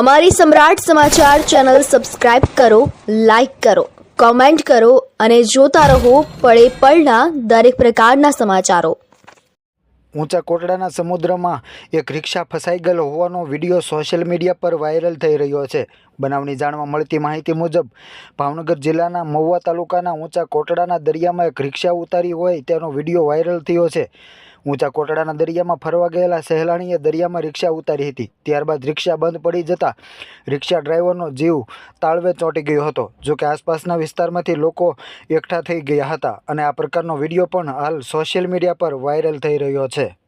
અમારી સમ્રાટ સમાચાર channel subscribe કરો, લાઇક કરો, કોમેન્ટ કરો અને જોતા રહો પળે પળના દરેક પ્રકારના સમાચારો. ઊંચા કોટડાના સમુદ્રમાં એક રિક્ષા ફસાઈ ગયેલ હોવાનો વીડિયો સોશિયલ મીડિયા પર વાયરલ થઈ રહ્યો છે. બનાવની જાણવા મળતી માહિતી મુજબ, ભાવનગર જિલ્લાના મહુવા તાલુકાના ઊંચા કોટડાના દરિયામાં એક રિક્ષા ઉતારી હોય તેનો વીડિયો વાયરલ થયો છે. ઊંચા કોટડાના દરિયામાં ફરવા ગયેલા સહેલાણીએ દરિયામાં રિક્ષા ઉતારી હતી. ત્યારબાદ રિક્ષા બંધ પડી જતાં રિક્ષા ડ્રાઈવરનો જીવ તાળવે ચોંટી ગયો હતો. જોકે આસપાસના વિસ્તારમાંથી લોકો એકઠા થઈ ગયા હતા અને આ પ્રકારનો વીડિયો પણ હાલ સોશિયલ મીડિયા પર વાયરલ થઈ રહ્યો છે.